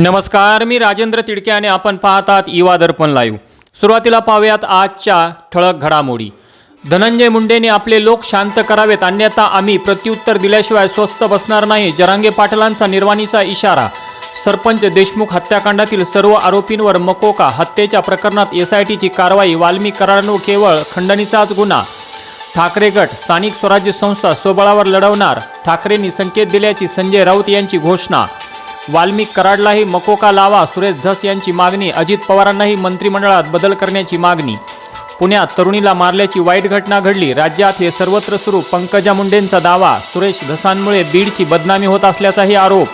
नमस्कार मी राजेंद्र तिडके आणि आपण पाहतात युवा दर्पण लाईव्ह सुरुवातीला पाहूयात आजच्या ठळक घडामोडी. धनंजय मुंडेने आपले लोक शांत करावेत अन्यथा आम्ही प्रत्युत्तर दिल्याशिवाय स्वस्त बसणार नाही जरांगे पाटलांचा निर्वाणीचा इशारा. सरपंच देशमुख हत्याकांडातील सर्व आरोपींवर मकोका हत्येच्या प्रकरणात एसआयटीची कारवाई वाल्मी करारानो केवळ खंडणीचाच गुन्हा. ठाकरे गट स्थानिक स्वराज्य संस्था स्वबळावर लढवणार ठाकरेंनी संकेत दिल्याची संजय राऊत यांची घोषणा. वाल्मिक कराडलाही मकोका लावा? सुरेश धस यांची मागणी. अजित पवारांनाही मंत्रिमंडळात बदल करण्याची मागणी. पुण्यात तरुणीला मारल्याची वाईट घटना घडली. राज्यात हे सर्वत्र सुरू. पंकजा मुंडेंचा दावा. सुरेश धसांमुळे बीडची बदनामी होत असल्याचाही आरोप.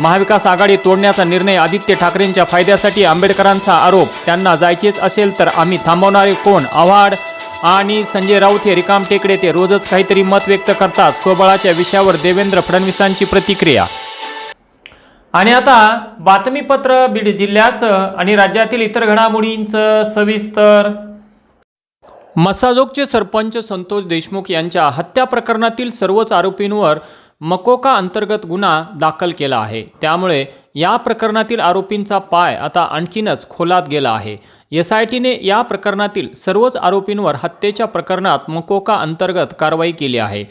महाविकास आघाडी तोडण्याचा निर्णय आदित्य ठाकरेंच्या फायद्यासाठी आंबेडकरांचा आरोप. त्यांना जायचेच असेल तर आम्ही थांबवणारे कोण? आव्हाड आणि संजय राऊत हे रिकाम टेकडे. ते रोजच काहीतरी मत व्यक्त करतात. स्वबळाच्या विषयावर देवेंद्र फडणवीसांची प्रतिक्रिया आणि आता बातमीपत्र बीड जिल्ह्याचं आणि राज्यातील इतर घडामोडींचं सविस्तर. मसाजोगचे सरपंच संतोष देशमुख यांच्या हत्या प्रकरणातील सर्वच आरोपींवर मकोका अंतर्गत गुन्हा दाखल केला आहे. त्यामुळे या प्रकरणातील आरोपींचा पाय आता आणखीनच खोलात गेला आहे. एस आय टीने या प्रकरणातील सर्वच आरोपींवर हत्येच्या प्रकरणात मकोका अंतर्गत कारवाई केली आहे.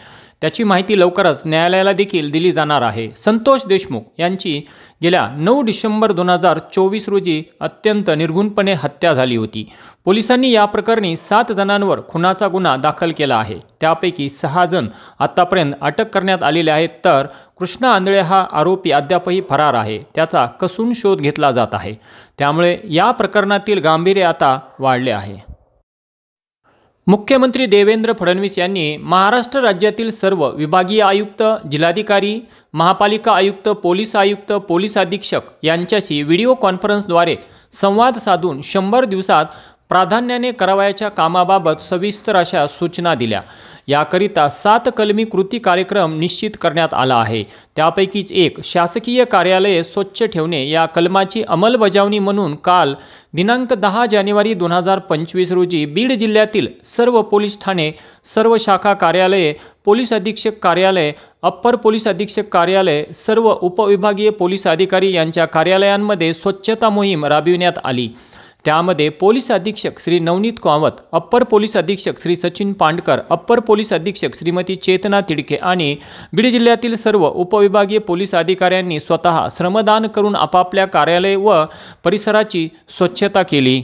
त्याची माहिती लवकरच न्यायालयाला देखील दिली जाणार आहे. संतोष देशमुख यांची गेल्या नऊ डिसेंबर दोन हजार चोवीस रोजी अत्यंत निर्घुणपणे हत्या झाली होती. पोलिसांनी या प्रकरणी सात जणांवर खुनाचा गुन्हा दाखल केला आहे. त्यापैकी सहा जण आतापर्यंत अटक करण्यात आलेले आहेत तर कृष्णा आंधळे हा आरोपी अद्यापही फरार आहे. त्याचा कसून शोध घेतला जात आहे. त्यामुळे या प्रकरणातील गांभीर्य आता वाढले आहे. मुख्यमंत्री देवेंद्र फडणवीस यांनी महाराष्ट्र राज्यातील सर्व विभागीय आयुक्त जिल्हाधिकारी महापालिका आयुक्त पोलीस आयुक्त पोलीस अधीक्षक यांच्याशी व्हिडिओ कॉन्फरन्सद्वारे संवाद साधून शंभर दिवसात प्राधान्याने करावयाच्या कामाबाबत सविस्तर अशा सूचना दिल्या. याकरिता सात कलमी कृती कार्यक्रम निश्चित करण्यात आला आहे. त्यापैकीच एक शासकीय कार्यालये स्वच्छ ठेवणे या कलमाची अंमलबजावणी म्हणून काल दिनांक दहा जानेवारी दोन हजार पंचवीस रोजी बीड जिल्ह्यातील सर्व पोलीस ठाणे सर्व शाखा कार्यालये पोलीस अधीक्षक कार्यालय अप्पर पोलीस अधीक्षक कार्यालय सर्व उपविभागीय पोलीस अधिकारी यांच्या कार्यालयांमध्ये स्वच्छता मोहीम राबविण्यात आली. त्यामध्ये पोलीस अधीक्षक श्री नवनीत कामत अप्पर पोलीस अधीक्षक श्री सचिन पांडकर अप्पर पोलीस अधीक्षक श्रीमती चेतना तिडके आणि बीड जिल्ह्यातील सर्व उपविभागीय पोलीस अधिकाऱ्यांनी स्वतः श्रमदान करून आपापल्या कार्यालय व परिसराची स्वच्छता केली.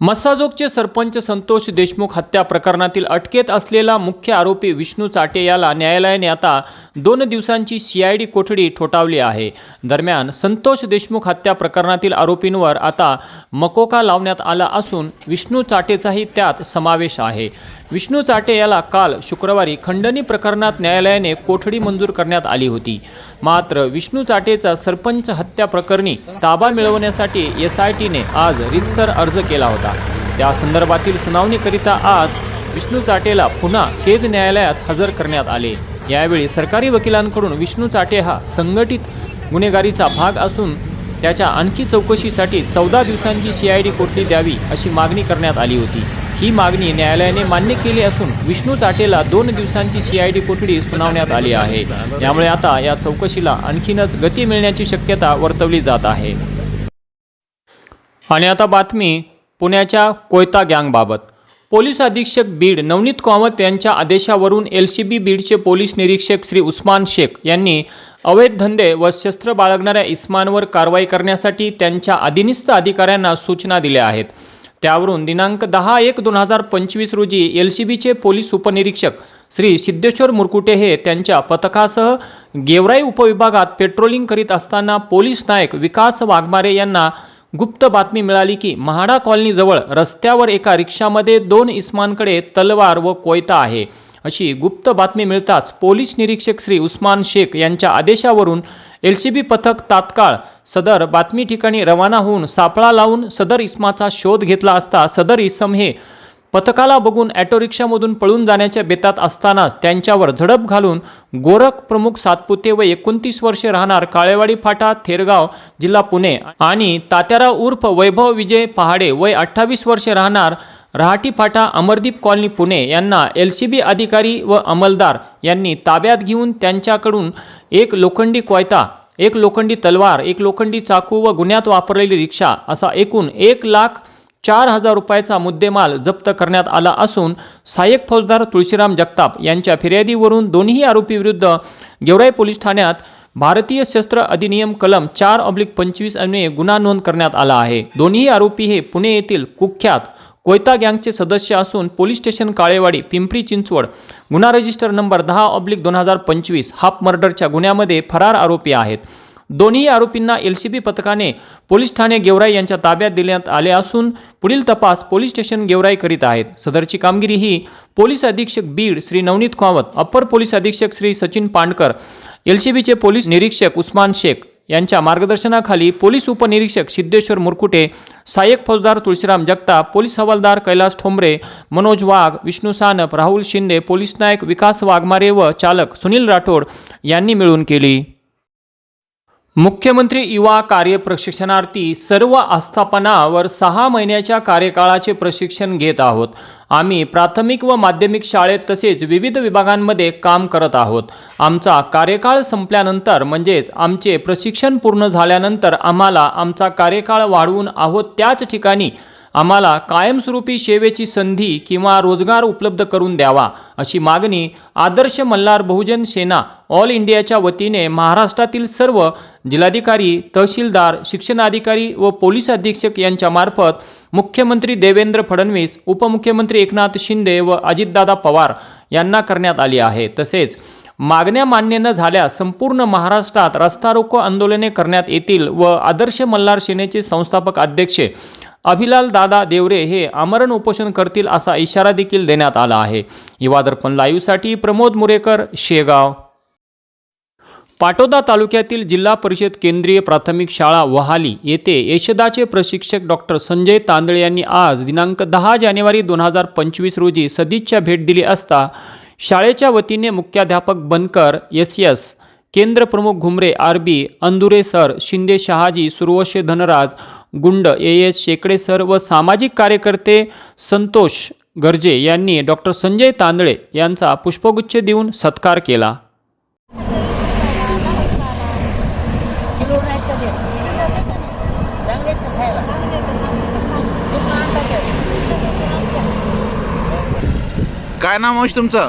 मसाजोगचे सरपंच संतोष देशमुख हत्या प्रकरणातील अटकेत असलेला मुख्य आरोपी विष्णू चाटे याला न्यायालयाने आता दोन दिवसांची सी आय डी कोठडी ठोठावली आहे. दरम्यान संतोष देशमुख हत्या प्रकरणातील आरोपींवर आता मकोका लावण्यात आला असून विष्णू चाटेचाही त्यात समावेश आहे. विष्णू चाटे याला काल शुक्रवारी खंडणी प्रकरणात न्यायालयाने कोठडी मंजूर करण्यात आली होती. मात्र विष्णू चाटेचा सरपंच हत्या प्रकरणी ताबा मिळवण्यासाठी एस आय टीने आज रितसर अर्ज केला होता. त्या संदर्भातील सुनावणीकरिता आज विष्णू चाटेला पुन्हा केज न्यायालयात हजर करण्यात आले. यावेळी सरकारी वकिलांकडून विष्णू चाटे हा संघटित गुन्हेगारीचा भाग असून त्याच्या आणखी चौकशीसाठी चौदा दिवसांची सी आय डी कोठडी द्यावी अशी मागणी करण्यात आली होती. ही मागणी न्यायालयाने मान्य केली असून विष्णू चाटेला दोन दिवसांची सी आय डी कोठडी सुनावण्यात आली आहे. यामुळे आता या चौकशीला आणखीनच गती मिळण्याची शक्यता वर्तवली जात आहे. आणि आता बातमी पुण्याच्या कोयता गँगबाबत. पोलीस अधीक्षक बीड नवनीत कामत यांच्या आदेशावरून एल सी बी बीडचे पोलीस निरीक्षक श्री उस्मान शेख यांनी अवैध धंदे व शस्त्र बाळगणाऱ्या इस्मानवर कारवाई करण्यासाठी त्यांच्या अधीनस्थ अधिकाऱ्यांना सूचना दिल्या आहेत. त्यावरून दिनांक दहा एक दोन हजार पंचवीस रोजी एल सी बीचे पोलीस उपनिरीक्षक श्री सिद्धेश्वर मुरकुटे हे त्यांच्या पथकासह गेवराई उपविभागात पेट्रोलिंग करीत असताना पोलीस नायक विकास वाघमारे यांना गुप्त बातमी मिळाली की महाडा कॉलनीजवळ रस्त्यावर एका रिक्षामध्ये दोन इस्मांकडे तलवार व कोयता आहे. अशी गुप्त बातमी मिळताच पोलीस निरीक्षक श्री उस्मान शेख यांच्या आदेशावरून एल सी बी पथक तात्काळ सदर बातमी ठिकाणी रवाना होऊन सापळा लावून सदर इस्माचा शोध घेतला असता सदर इसम हे पथकाला बघून ॲटो रिक्षामधून पळून जाण्याच्या बेतात असतानाच त्यांच्यावर झडप घालून गोरख प्रमुख सातपुते व एकोणतीस वर्षे राहणार काळेवाडी फाटा थेरगाव जिल्हा पुणे आणि तात्यारा उर्फ वैभव विजय पहाडे वय अठ्ठावीस वर्षे राहणार रहाटी फाटा अमरदीप कॉलनी पुणे यांना एल सी बी अधिकारी व अंमलदार यांनी ताब्यात घेऊन त्यांच्याकडून एक लोखंडी कोयता एक लोखंडी तलवार एक लोखंडी चाकू व गुन्ह्यात वापरलेली रिक्षा असा एकूण एक लाख चार हजार रुपयाचा मुद्देमाल जप्त करण्यात आला असून सहाय्यक फौजदार तुळशीराम जगताप यांच्या फिर्यादीवरून दोन्ही आरोपीविरुद्ध गेवराई पोलीस ठाण्यात भारतीय शस्त्र अधिनियम कलम चार ऑब्लिक पंचवीस अन्वये गुन्हा नोंद करण्यात आला आहे. दोन्ही आरोपी हे पुणे येथील कुख्यात कोयता गँगचे सदस्य असून पोलीस स्टेशन काळेवाडी पिंपरी चिंचवड गुन्हा रजिस्टर नंबर दहा ऑब्लिक दोन हजार पंचवीस हाफ मर्डरच्या गुन्ह्यामध्ये फरार आरोपी आहेत. दोन्ही आरोपींना एल सी बी पथकाने पोलीस ठाणे गेवराई यांच्या ताब्यात देण्यात आले असून पुढील तपास पोलीस स्टेशन गेवराई करीत आहेत. सदरची कामगिरी ही पोलीस अधीक्षक बीड श्री नवनीत खावत अप्पर पोलीस अधीक्षक श्री सचिन पांडकर एल सी बीचे पोलीस निरीक्षक उस्मान शेख यांच्या मार्गदर्शनाखाली पोलीस उपनिरीक्षक सिद्धेश्वर मुरकुटे सहाय्यक फौजदार तुळशीराम जगताप पोलीस हवालदार कैलास ठोंबरे मनोज वाघ विष्णू सानप राहुल शिंदे पोलीस नायक विकास वाघमारे व चालक सुनील राठोड यांनी मिळून केली. मुख्यमंत्री युवा कार्य प्रशिक्षणार्थी सर्व आस्थापनावर सहा महिन्याच्या कार्यकाळाचे प्रशिक्षण घेत आहोत. आम्ही प्राथमिक व माध्यमिक शाळेत तसेच विविध विभागांमध्ये काम करत आहोत. आमचा कार्यकाळ संपल्यानंतर म्हणजेच आमचे प्रशिक्षण पूर्ण झाल्यानंतर आम्हाला आमचा कार्यकाळ वाढवून आहोत त्याच ठिकाणी आम्हाला कायमस्वरूपी सेवेची संधी किंवा रोजगार उपलब्ध करून द्यावा अशी मागणी आदर्श मल्हार बहुजन सेना ऑल इंडियाच्या वतीने महाराष्ट्रातील सर्व जिल्हाधिकारी तहसीलदार शिक्षणाधिकारी व पोलीस अधीक्षक यांच्यामार्फत मुख्यमंत्री देवेंद्र फडणवीस उपमुख्यमंत्री एकनाथ शिंदे व अजितदादा पवार यांना करण्यात आली आहे. तसेच मागण्या मान्य न झाल्यास संपूर्ण महाराष्ट्रात रस्ता रोको आंदोलने करण्यात येतील व आदर्श मल्हार सेनेचे संस्थापक अध्यक्ष अभिलाल दादा देवरे हे आमरण उपोषण करतील असा इशारा देखील देण्यात आला आहे. युवा दर्पण लाईव्हसाठी प्रमोद मुरेकर शेगाव. पाटोदा तालुक्यातील जिल्हा परिषद केंद्रीय प्राथमिक शाळा वहाली येथे यशदाचे प्रशिक्षक डॉक्टर संजय तांदळे यांनी आज दिनांक दहा जानेवारी दोन हजार पंचवीस रोजी सदिच्छा भेट दिली असता शाळेच्या वतीने मुख्याध्यापक बनकर एस एस केंद्र प्रमुख Ghumare R B Andure sir Shinde Shahaji Survashe Dhanraj Gund A S Shekade sir व सामाजिक कार्यकर्ते संतोष गर्जे यांनी डॉक्टर संजय तांदळे यांचा पुष्पगुच्छ देऊन सत्कार केला? काय नाव तुमचं?